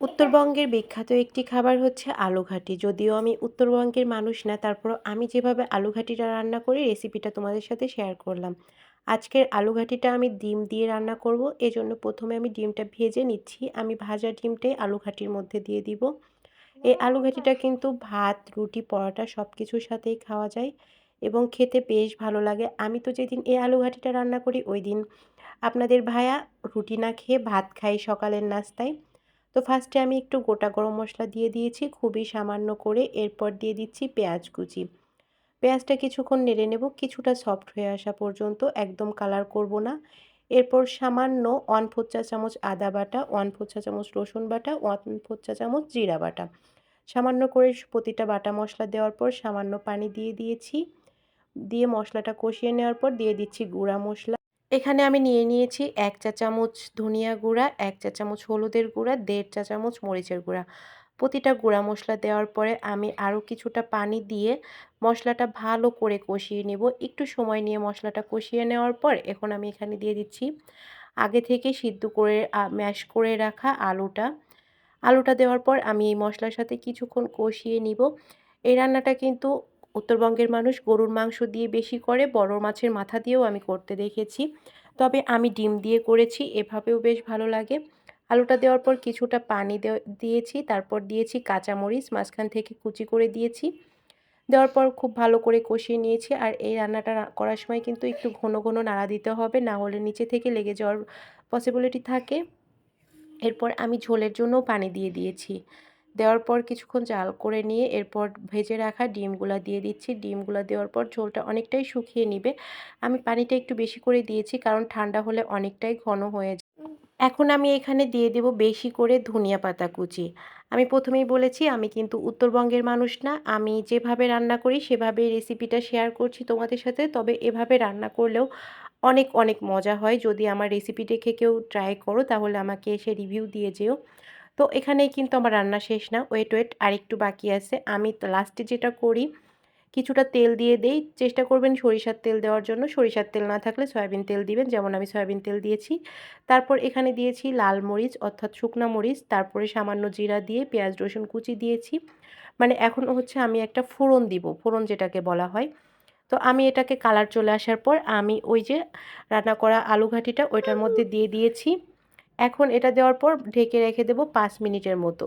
উত্তরবঙ্গের বিখ্যাত একটি খাবার হচ্ছে আলু ঘাটি যদিও আমি উত্তরবঙ্গের মানুষ না, তারপরও আমি যেভাবে আলু ঘাটিটা রান্না করি, রেসিপিটা তোমাদের সাথে শেয়ার করলাম। আজকের আলু ঘাটিটা আমি ডিম দিয়ে রান্না করব, এজন্য প্রথমে আমি ডিমটা ভেজে নিচ্ছি। আমি ভাজা ডিমটাই আলু ঘাটির মধ্যে দিয়ে দিব। এই আলু ঘাটিটা কিন্তু ভাত, রুটি, পরোটা সব কিছুর সাথেই খাওয়া যায় এবং খেতে বেশ ভালো লাগে। আমি তো যেদিন এই আলু ঘাটিটা রান্না করি, ওই দিন আপনাদের ভায়া রুটি না খেয়ে ভাত খাই সকালের নাস্তায়। তো ফার্স্টে আমি একটু গোটা গরম মশলা দিয়ে দিয়েছি, খুবই সামান্য করে। এরপর দিয়ে দিচ্ছি পেঁয়াজ কুচি। পেঁয়াজটা কিছুক্ষণ নেড়ে নেব, কিছুটা সফট হয়ে আসা পর্যন্ত। একদম কালার করব না। এরপর সামান্য ওয়ান ফোর চা চামচ আদা বাটা ওয়ান ফোর চা চামচ রসুন বাটা ওয়ান ফোর চা চামচ জিরা বাটা। সামান্য করে প্রতিটা বাটা মশলা দেওয়ার পর সামান্য পানি দিয়ে দিয়েছি। দিয়ে মশলাটা কষিয়ে নেওয়ার পর দিয়ে দিচ্ছি গুঁড়া মশলা। এখানে আমি নিয়ে নিয়েছি এক চা চামচ ধনিয়া গুঁড়া, এক চা চামচ হলুদের গুঁড়া, দেড় চা চামচ মরিচের গুঁড়া। প্রতিটা গুঁড়া মশলা দেওয়ার পরে আমি আরও কিছুটা পানি দিয়ে মশলাটা ভালো করে কষিয়ে নেব। একটু সময় নিয়ে মশলাটা কষিয়ে নেওয়ার পর এখন আমি এখানে দিয়ে দিচ্ছি আগে থেকে সিদ্ধ করে ম্যাশ করে রাখা আলুটা। আলুটা দেওয়ার পর আমি এই মশলার সাথে কিছুক্ষণ কষিয়ে নিব। এই রান্নাটা কিন্তু উত্তরবঙ্গের মানুষ গরুর মাংস দিয়ে বেশি করে, বড় মাছের মাথা দিয়েও আমি করতে দেখেছি। তবে আমি ডিম দিয়ে করেছি, এভাবেও বেশ ভালো লাগে। আলুটা দেওয়ার পর কিছুটা পানি দিয়েছি, তারপর দিয়েছি কাঁচামরিচ, মাঝখান থেকে কুচি করে দিয়েছি। দেওয়ার পর খুব ভালো করে কষিয়ে নিয়েছি, আর এই রান্নাটা করার সময় কিন্তু একটু ঘন ঘন নাড়া দিতে হবে, না হলে নিচে থেকে লেগে যাওয়ার পসিবিলিটি থাকে। এরপর আমি ঝোলের জন্যও পানি দিয়ে দিয়েছি। দেওয়ার পর কিছুক্ষণ জাল করে নিয়ে এরপর ভেজে রাখা ডিমগুলো দিয়ে দিচ্ছি। ডিমগুলো দেওয়ার পর ঝোলটা অনেকটাই শুকিয়ে নিবে। আমি পানিটা একটু বেশি করে দিয়েছি কারণ ঠান্ডা হলে অনেকটাই ঘন হয়ে যায়। এখন আমি এখানে দিয়ে দেব বেশি করে ধনিয়া পাতা কুচি। আমি প্রথমেই বলেছি, আমি কিন্তু উত্তরবঙ্গের মানুষ না। আমি যেভাবে রান্না করি সেভাবে রেসিপিটা শেয়ার করছি তোমাদের সাথে। তবে এভাবে রান্না করলেও অনেক অনেক মজা হয়। যদি আমার রেসিপি দেখে কেউ ট্রাই করো, তাহলে আমাকে এসে রিভিউ দিয়ে যেও। তো এখানেই কিন্তু আমার রান্না শেষ না ওয়েট ওয়েট আরেকটু বাকি আছে। আমি লাস্টে যেটা করি, কিছুটা তেল দিয়ে দেই। চেষ্টা করবেন সরিষার তেল দেওয়ার জন্য। সরিষার তেল না থাকলে সয়াবিন তেল দিবেন, যেমন আমি সয়াবিন তেল দিয়েছি। তারপর এখানে দিয়েছি লাল মরিচ, অর্থাৎ শুকনো মরিচ। তারপরে সামান্য জিরা দিয়ে পেঁয়াজ, রসুন কুচি দিয়েছি। মানে এখন হচ্ছে আমি একটা ফোড়ন দিব, ফোড়ন যেটাকে বলা হয়। তো আমি এটাকে কালার চলে আসার পর আমি ওই যে রান্না করা আলু ঘাটিটা ওইটার মধ্যে দিয়ে দিয়েছি। এখন এটা দেওয়ার পর ঢেকে রেখে দেবো পাঁচ মিনিটের মতো।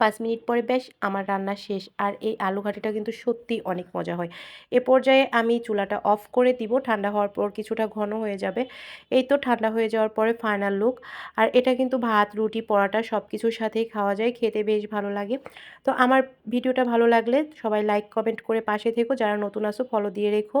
পাঁচ মিনিট পরে বেশ আমার রান্না শেষ আর এই আলু ঘাটিটা কিন্তু সত্যি অনেক মজা হয়। এ পর্যায়ে আমি চুলাটা অফ করে দিব, ঠান্ডা হওয়ার পর কিছুটা ঘন হয়ে যাবে। এই তো ঠান্ডা হয়ে যাওয়ার পরে ফাইনাল লুক আর এটা কিন্তু ভাত, রুটি, পরাটা সব কিছুর সাথেই খাওয়া যায়, খেতে বেশ ভালো লাগে। তো আমার ভিডিওটা ভালো লাগলে সবাই লাইক কমেন্ট করে পাশে থেকো। যারা নতুন আসো ফলো দিয়ে রেখো।